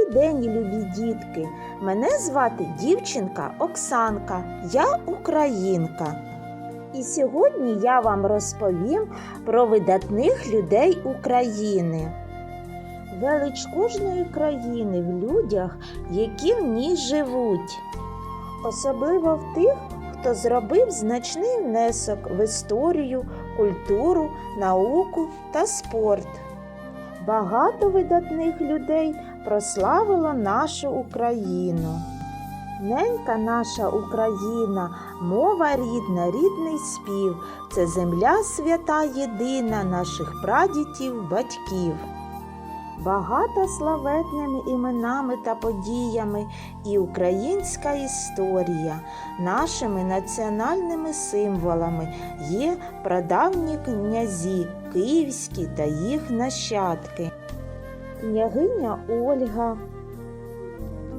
Добрий день, любі дітки! Мене звати дівчинка Оксанка, я українка. І сьогодні я вам розповім про видатних людей України. Велич кожної країни в людях, які в ній живуть, особливо в тих, хто зробив значний внесок в історію, культуру, науку та спорт. Багато видатних людей прославило нашу Україну. Ненька наша Україна, мова рідна, рідний спів, це земля свята єдина наших прадітів, батьків. Багата славетними іменами та подіями і українська історія, нашими національними символами є прадавні князі, київські та їх нащадки. Княгиня Ольга,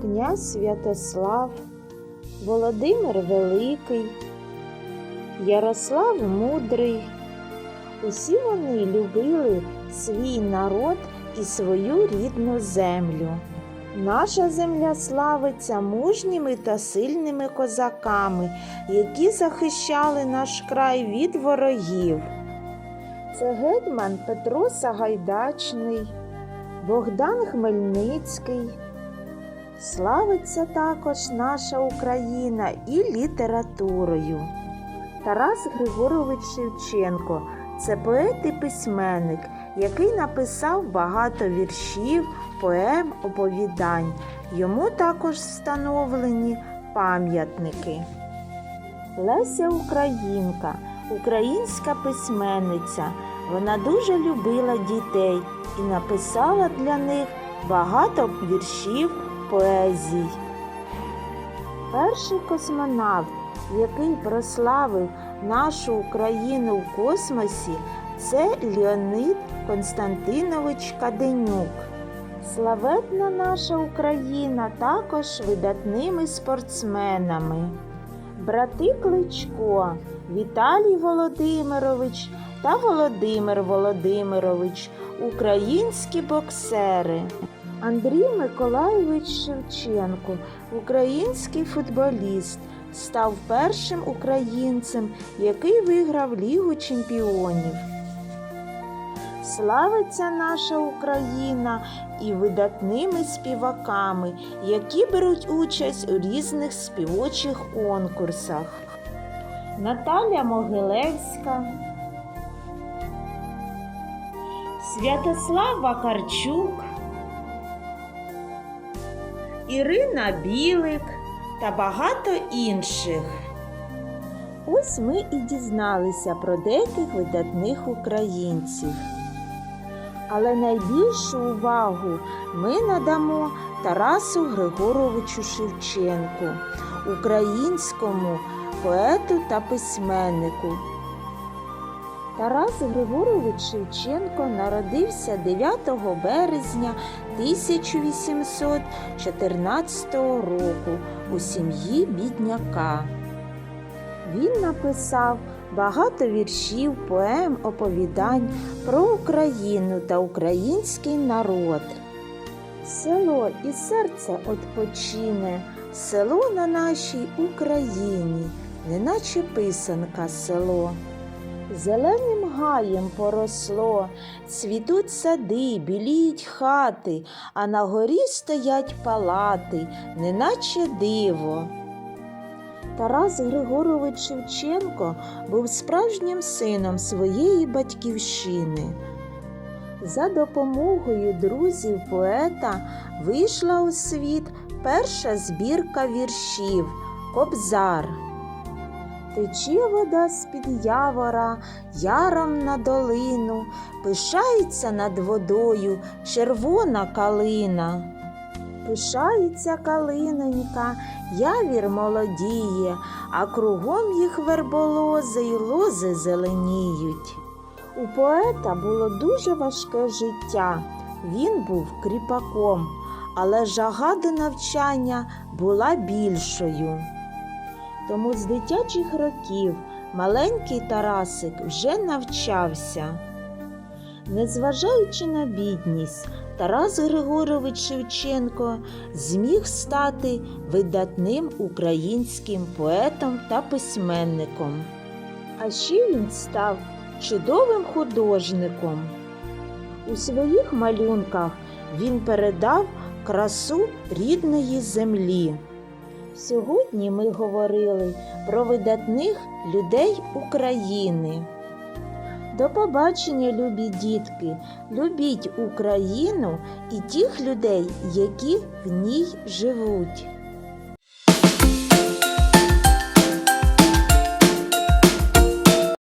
князь Святослав, Володимир Великий, Ярослав Мудрий. Усі вони любили свій народ і свою рідну землю. Наша земля славиться мужніми та сильними козаками, які захищали наш край від ворогів. Це гетьман Петро Сагайдачний, Богдан Хмельницький. Славиться також наша Україна і літературою. Тарас Григорович Шевченко це поет і письменник, який написав багато віршів, поем, оповідань. Йому також встановлені пам'ятники. Леся Українка, українська письменниця. Вона дуже любила дітей і написала для них багато віршів, поезій. Перший космонавт, який прославив нашу Україну в космосі, це Леонид Константинович Каденюк. Славетна наша Україна також видатними спортсменами. Брати Кличко, Віталій Володимирович та Володимир Володимирович, українські боксери. Андрій Миколайович Шевченко, український футболіст, став першим українцем, який виграв Лігу чемпіонів. Славиться наша Україна і видатними співаками, які беруть участь у різних співочих конкурсах. Наталя Могилевська, Святослав Вакарчук, Ірина Білик та багато інших. Ось ми і дізналися про деяких видатних українців. Але найбільшу увагу ми надамо Тарасу Григоровичу Шевченку, українському поету та письменнику. Тарас Григорович Шевченко народився 9 березня 1814 року у сім'ї бідняка. Він написав багато віршів, поем, оповідань про Україну та український народ. Село і серце odpoчине, село на нашій Україні, неначе писанка село. Зеленим гаєм поросло, цвітуть сади, біліють хати, а на горі стоять палати, неначе диво. Тарас Григорович Шевченко був справжнім сином своєї батьківщини. За допомогою друзів поета вийшла у світ перша збірка віршів Кобзар. Тече вода з-під явора, яром на долину, пишається над водою червона калина. Пишається калинонька, явір молодіє, а кругом їх верболози й лози зеленіють. У поета було дуже важке життя. Він був кріпаком, але жага до навчання була більшою. Тому з дитячих років маленький Тарасик вже навчався. Незважаючи на бідність, Тарас Григорович Шевченко зміг стати видатним українським поетом та письменником. А ще він став чудовим художником. У своїх малюнках він передав красу рідної землі. Сьогодні ми говорили про видатних людей України. До побачення, любі дітки! Любіть Україну і тих людей, які в ній живуть.